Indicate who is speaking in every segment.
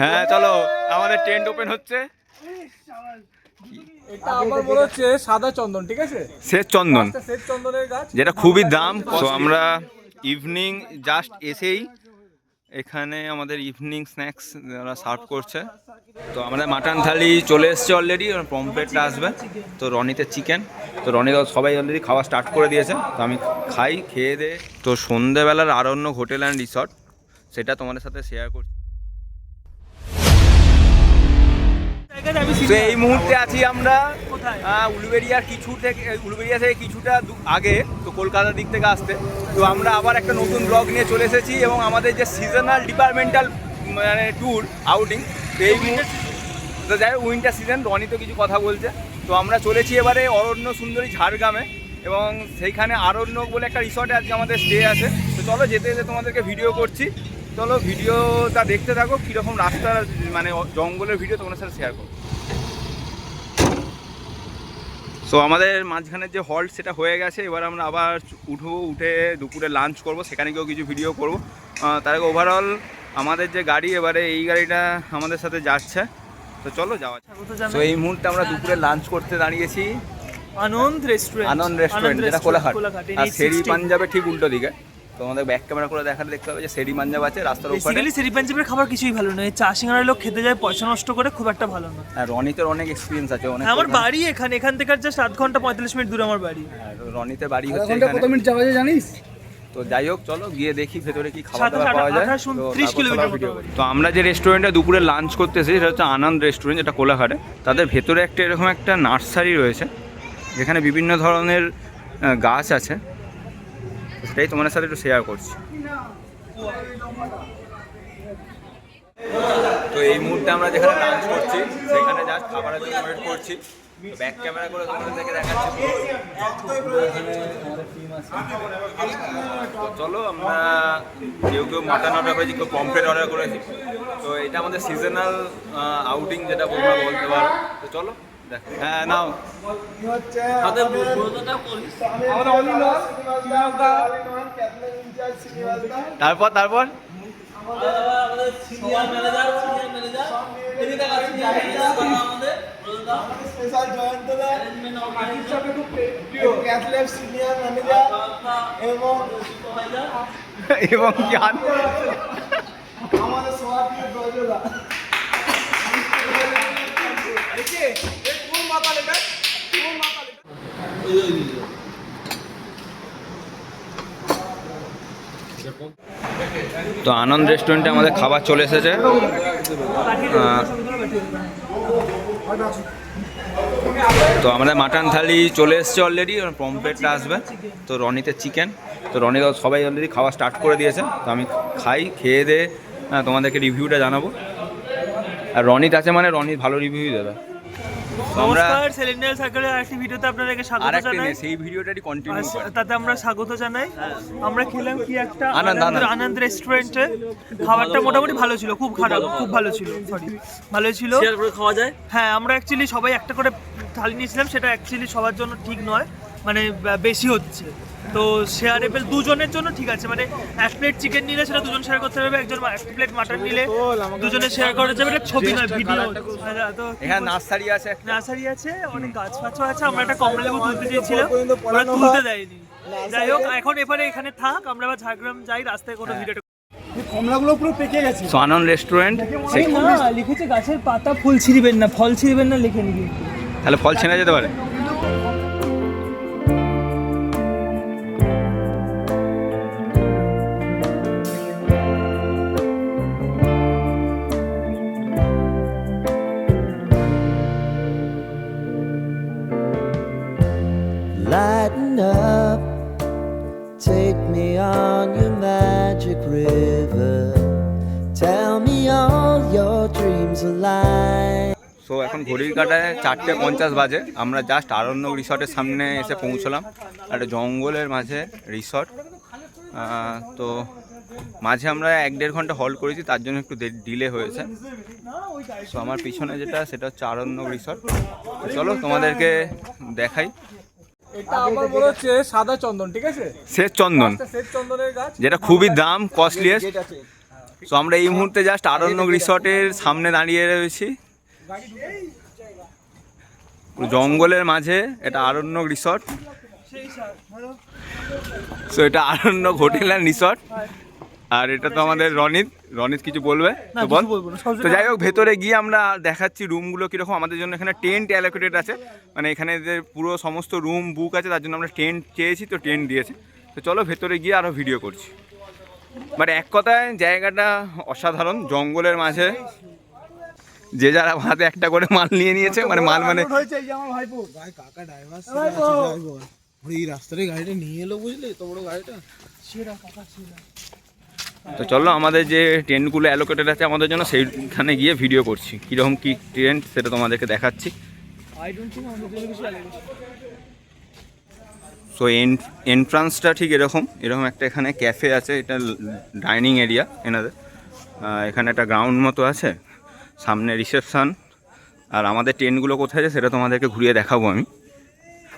Speaker 1: হ্যাঁ চলো আমাদের টেন্ট ওপেন হচ্ছে।
Speaker 2: এটা আমার মনে হচ্ছে সাদা চন্দন ঠিক আছে?
Speaker 1: শেষ চন্দন।
Speaker 2: শ্বেত চন্দনের গাছ।
Speaker 1: যেটা খুবই দাম। তো আমরা ইভিনিং জাস্ট এসেই এখানে আমাদের ইভিনিং স্ন্যাক্স ওরা সার্ভ করছে। তো আমাদের মাটন থালি চলে এসছে অলরেডি পম্পেটটা আসবে। তো রনিতে চিকেন তো রনি সবাই অলরেডি খাওয়া স্টার্ট করে দিয়েছে। তো আমি খাই খেয়ে দে। তো সন্ধেবেলার আরণ্য হোটেল অ্যান্ড রিসর্ট সেটা তোমাদের সাথে শেয়ার করছি। তো এই মুহূর্তে আছি আমরা উলুবেরিয়ার কিছু থেকে উলুবেরিয়া থেকে কিছুটা আগে, তো কলকাতার দিক থেকে আসতে। তো আমরা আবার একটা নতুন ব্লগ নিয়ে চলে এসেছি এবং আমাদের যে সিজনাল ডিপার্টমেন্টাল মানে ট্যুর আউটিং তো এই তো যাই হোক উইন্টার সিজন রনি তো কিছু কথা বলছে। তো আমরা চলেছি এবারে অরণ্য সুন্দরী ঝাড়গ্রামে এবং সেইখানে আরণ্যক বলে একটা রিসর্টে আজকে আমাদের স্টে আছে। তো চলো যেতে যেতে তোমাদেরকে ভিডিও করছি। চলো ভিডিওটা দেখতে থাকো, কীরকম রাস্তার মানে জঙ্গলের ভিডিও তোমাদের সাথে শেয়ার করো সো আমাদের মাঝখানের যে হল্ট সেটা হয়ে গেছে এবার আমরা আবার উঠবো উঠে দুপুরে লাঞ্চ করব সেখানে গিয়েও কিছু ভিডিও করব। তার আগে ওভারঅল আমাদের যে গাড়ি এবারে এই গাড়িটা আমাদের সাথে যাচ্ছে। তো চলো যাওয়া তো এই মুহূর্তে আমরা দুপুরে লাঞ্চ করতে দাঁড়িয়েছি।
Speaker 3: আনন্দ রেস্টুরেন্ট
Speaker 1: আনন্দ রেস্টুরেন্ট যেটা কোলাঘাট। আর সেরি
Speaker 3: পাঞ্জাবে
Speaker 1: ঠিক উল্টো দিকে। তোমাদের ব্যাক ক্যামেরা করে দেখালে দেখতে হবে যে সেরি পাঞ্জাব আছে রাস্তার উপরে
Speaker 3: বেসিক্যালি সেরি পাঞ্জাবের খাবার কিছুই ভালো নয়। চা সিঙ্গারের লোক খেতে যায় পয়সা নষ্ট করে খুব একটা ভালো না
Speaker 1: আর রনিতের অনেক এক্সপিরিয়েন্স আছে অনেক
Speaker 3: হ্যাঁ, আমার বাড়ি এখানে এখান থেকে জাস্ট আধ ঘণ্টা পঁয়তাল্লিশ মিনিট দূরে আমার বাড়ি।
Speaker 1: আর রনিতে বাড়ি হচ্ছে এখানে।
Speaker 2: কত মিনিট যাওয়া যায় জানিস?
Speaker 1: তো যাই হোক চলো গিয়ে দেখি ভেতরে কি খাবার দাবার পাওয়া যায়। তো আমরা যে রেস্টুরেন্টে দুপুরে লাঞ্চ করতে এসেছি সেটা হচ্ছে আনন্দ রেস্টুরেন্ট যেটা কোলাঘাটে। তাদের ভেতরে একটা এরকম একটা নার্সারি রয়েছে যেখানে বিভিন্ন ধরনের গাছ আছে। সেটাই তোমাদের সাথে একটু শেয়ার করছি। তো এই মুহূর্তে আমরা যেখানে লাঞ্চ করছি, সেখানে জাস্ট খাবারের জন্য ওয়েট করছি। ব্যাক ক্যামেরা করে তোমাদেরকে দেখাচ্ছি তো চলো আমরা কেউ কেউ মাটন অর্ডার করেছি, কেউ পমফ্রেট অর্ডার করেছি। তো এটা আমাদের সিজনাল আউটিং যেটা বলতে পারো। তো চলো। দেখ হ্যাঁ নাও তারপর তারপর
Speaker 4: স্পেশাল জয়ন্তদা ক্যাথলেট সিনিয়র ম্যানেজার এবং
Speaker 1: এবং কি আর
Speaker 4: আমাদের সভাপতি ব্রজদা
Speaker 1: তো আনন্দ রেস্টুরেন্টে আমাদের খাবার চলে এসেছে। তো আমাদের মাটন থালি চলে এসছে অলরেডি পমপ্লেটটা আসবে। তো রনিতে চিকেন তো রনি সবাই অলরেডি খাওয়া স্টার্ট করে দিয়েছে। তো আমি খাই, খেয়ে দে তোমাদেরকে রিভিউটা জানাব। আর রনিত আছে মানে রনি ভালো রিভিউ দেবে।
Speaker 3: নমস্কার সেলেনিয়াল সার্কেলের আরেকটি ভিডিওতে আপনাদেরকে স্বাগত জানাই।
Speaker 1: সেই ভিডিওটারই কন্টিনিউ
Speaker 3: তাতে আমরা স্বাগত জানাই। আমরা খেলাম কি একটা
Speaker 1: আনন্দ,
Speaker 3: আনন্দ
Speaker 1: আনন্দ।
Speaker 3: আনন্দ রেস্টুরেন্টে খাবারটা মোটামুটি ভালো ছিল খুব খারাপ খুব ভালো ছিল সরি ভালো ছিল।
Speaker 5: খাওয়া যায়?
Speaker 3: হ্যাঁ আমরা অ্যাকচুয়ালি সবাই একটা করে থালি নিয়েছিলাম সেটা অ্যাকচুয়ালি সবার জন্য ঠিক নয় মানে বেশি হচ্ছে। তো শেয়ারেবল দুজনের জন্য ঠিক আছে মানে এক প্লেট চিকেন নিলে সেটা দুজন শেয়ার করতে পারবে একজন এক প্লেট মাটন নিলে দুজনে শেয়ার করা যাবে এটা ছবি নয় ভিডিও তো
Speaker 1: এখানে নার্সারি আছে
Speaker 3: নার্সারি আছে অনেক গাছ ফাছও আছে আমরা একটা কমলা লেবু তুলতে চেয়েছিলাম ওরা তুলতে দেয়নি। যাই হোক এখন এবারে এখানে থাক আমরা আবার ঝাড়গ্রাম যাই রাস্তায় কোনো ভিডিও
Speaker 2: কমলাগুলো পুরো পেকে গেছে।
Speaker 1: তো রেস্টুরেন্ট
Speaker 3: না লিখেছে গাছের পাতা ফুল ছিঁড়বেন না ফল ছিঁড়বেন না লিখে নিবি।
Speaker 1: তাহলে ফল ছেনা যেতে পারে।
Speaker 6: Lighten up, take me on your magic river. Tell me all your dreams alive.
Speaker 1: So এখন ঘড়ির কাটায় চারটে পঞ্চাশ বাজে। আমরা জাস্ট আরণ্য রিসর্টের সামনে এসে পৌঁছলাম। একটা জঙ্গলের মাঝে রিসর্ট তো মাঝে আমরা এক দেড় ঘণ্টা হল্ট করেছি তার জন্য একটু ডিলে হয়েছে। সো আমার পিছনে যেটা সেটা হচ্ছে আরণ্য রিসর্ট তো চলো তোমাদেরকে দেখাই।
Speaker 2: এটা আমার মনে হচ্ছে সাদা চন্দন ঠিক আছে?
Speaker 1: শেষ চন্দন।
Speaker 2: শ্বেত চন্দনের গাছ।
Speaker 1: যেটা খুবই দাম কস্টলিয়েস্ট সো আমরা এই মুহূর্তে জাস্ট আরণ্যক রিসর্টের সামনে দাঁড়িয়ে রয়েছি। জঙ্গলের মাঝে এটা আরণ্যক রিসর্ট। সো এটা আরণ্যক হোটেল অ্যান্ড রিসর্ট আর এটা তো আমাদের রনিত রনিত কিছু বলবে? তো বল। তো যাই হোক ভেতরে গিয়ে আমরা দেখাচ্ছি রুমগুলো কীরকম। আমাদের জন্য এখানে টেন্ট অ্যালোকেটেড আছে। মানে এখানে যে পুরো সমস্ত রুম বুক আছে তার জন্য আমরা টেন্ট চেয়েছি তো টেন্ট দিয়েছে। তো চলো ভেতরে গিয়ে আরও ভিডিও করছি। বাট এক কথায় জায়গাটা অসাধারণ জঙ্গলের মাঝে। যে যারা হাতে একটা করে মাল নিয়ে নিয়েছে মানে মাল মানে
Speaker 2: এই কাকা রাস্তায় গাড়িটা নিয়ে এলো বুঝলি তো বড় গাড়িটা?
Speaker 1: তো চলো আমাদের যে টেন্টগুলো অ্যালোকেটেড আছে আমাদের জন্য সেইখানে গিয়ে ভিডিও করছি। কীরকম কী টেন্ট সেটা তোমাদেরকে দেখাচ্ছি। সো এন্ট্রান্সটা ঠিক এরকম। এরকম একটা এখানে ক্যাফে আছে এটা ডাইনিং এরিয়া এনাদের। এখানে একটা গ্রাউন্ড মতো আছে সামনে রিসেপশান আর আমাদের ট্রেনগুলো কোথায় আছে সেটা তোমাদেরকে ঘুরিয়ে দেখাবো আমি।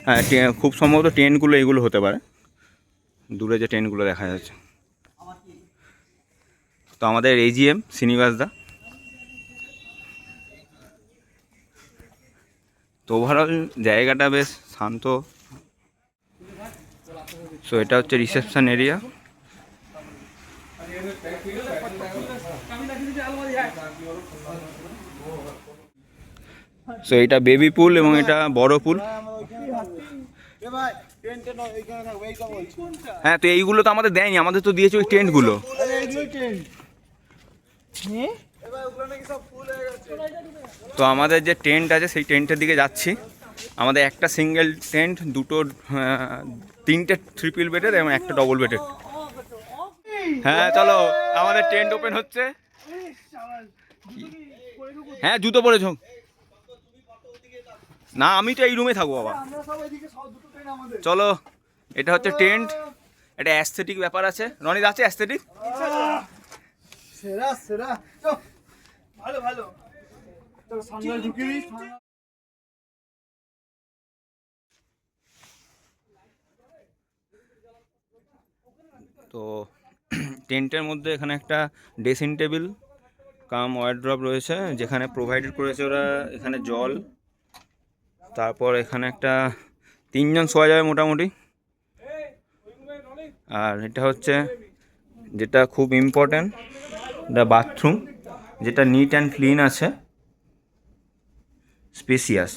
Speaker 1: হ্যাঁ খুব সম্ভবত ট্রেনগুলো এগুলো হতে পারে। দূরে যে ট্রেনগুলো দেখা যাচ্ছে। তো আমাদের এজিএম শ্রীনিবাসদা তো ওভারঅল জায়গাটা বেশ শান্ত। সো এটা হচ্ছে রিসেপশন এরিয়া সো এটা বেবি পুল এবং এটা বড় পুল হ্যাঁ তো এইগুলো তো আমাদের দেয়নি, আমাদের তো দিয়েছে ওই টেন্টগুলো তো আমাদের যে টেন্ট আছে, সেই টেন্টের দিকে যাচ্ছি। আমাদের একটা সিঙ্গেল টেন্ট দুটো তিনটে ট্রিপল বেডের এবং একটা ডবল বেডের হ্যাঁ চলো, আমাদের টেন্ট ওপেন হচ্ছে। হ্যাঁ জুতো পরেছ। না, আমি তো এই রুমে থাকব, বাবা। চলো, এটা হচ্ছে টেন্ট এটা অ্যাস্থেটিক ব্যাপার আছে। রনিত আছে অ্যাস্থেটিক
Speaker 2: সেরা সেরা।
Speaker 3: ভালো ভালো।
Speaker 2: ঢুকে দিই
Speaker 1: তো, টেন্টের মধ্যে এখানে একটা ড্রেসিং টেবিল, কাম ওয়ার্ড্রপ রয়েছে, যেখানে প্রোভাইডেড করেছে ওরা এখানে জল। তারপর এখানে একটা তিনজন শোয়া যাবে মোটামুটি। আর এটা হচ্ছে, যেটা খুব ইম্পর্ট্যান্ট এটা বাথরুম যেটা নিট অ্যান্ড ক্লিন আছে স্পেসিয়াস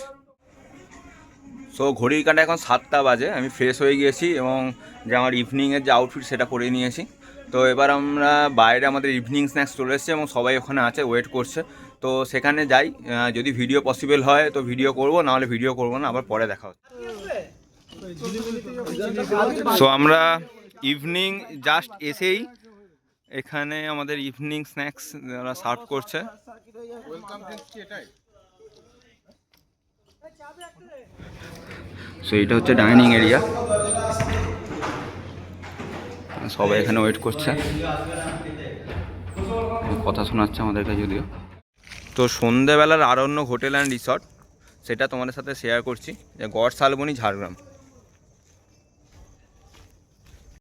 Speaker 1: সো ঘড়ির কাঁটা এখন সাতটা বাজে, আমি ফ্রেশ হয়ে গিয়েছি এবং যে আমার ইভিনিংয়ের যে আউটফিট সেটা পরে নিয়েছি। তো এবার আমরা বাইরে আমাদের ইভিনিং স্ন্যাক্স চলে এসেছে এবং সবাই ওখানে আছে ওয়েট করছে। তো সেখানে যাই যদি ভিডিও পসিবল হয় তো ভিডিও করব, নাহলে ভিডিও করব না, আবার পরে দেখা হচ্ছে। সো আমরা ইভিনিং জাস্ট এসেই এখানে আমাদের ইভিনিং স্ন্যাক্স ওরা সার্ভ করছে। সো এটা হচ্ছে ডাইনিং এরিয়া সবাই এখানে ওয়েট করছে। কথা শোনাচ্ছে আমাদেরকে যদিও। তো, সন্ধেবেলার আরণ্য হোটেল অ্যান্ড রিসর্ট সেটা তোমাদের সাথে শেয়ার করছি। যে গড় শালবনি, ঝাড়গ্রাম।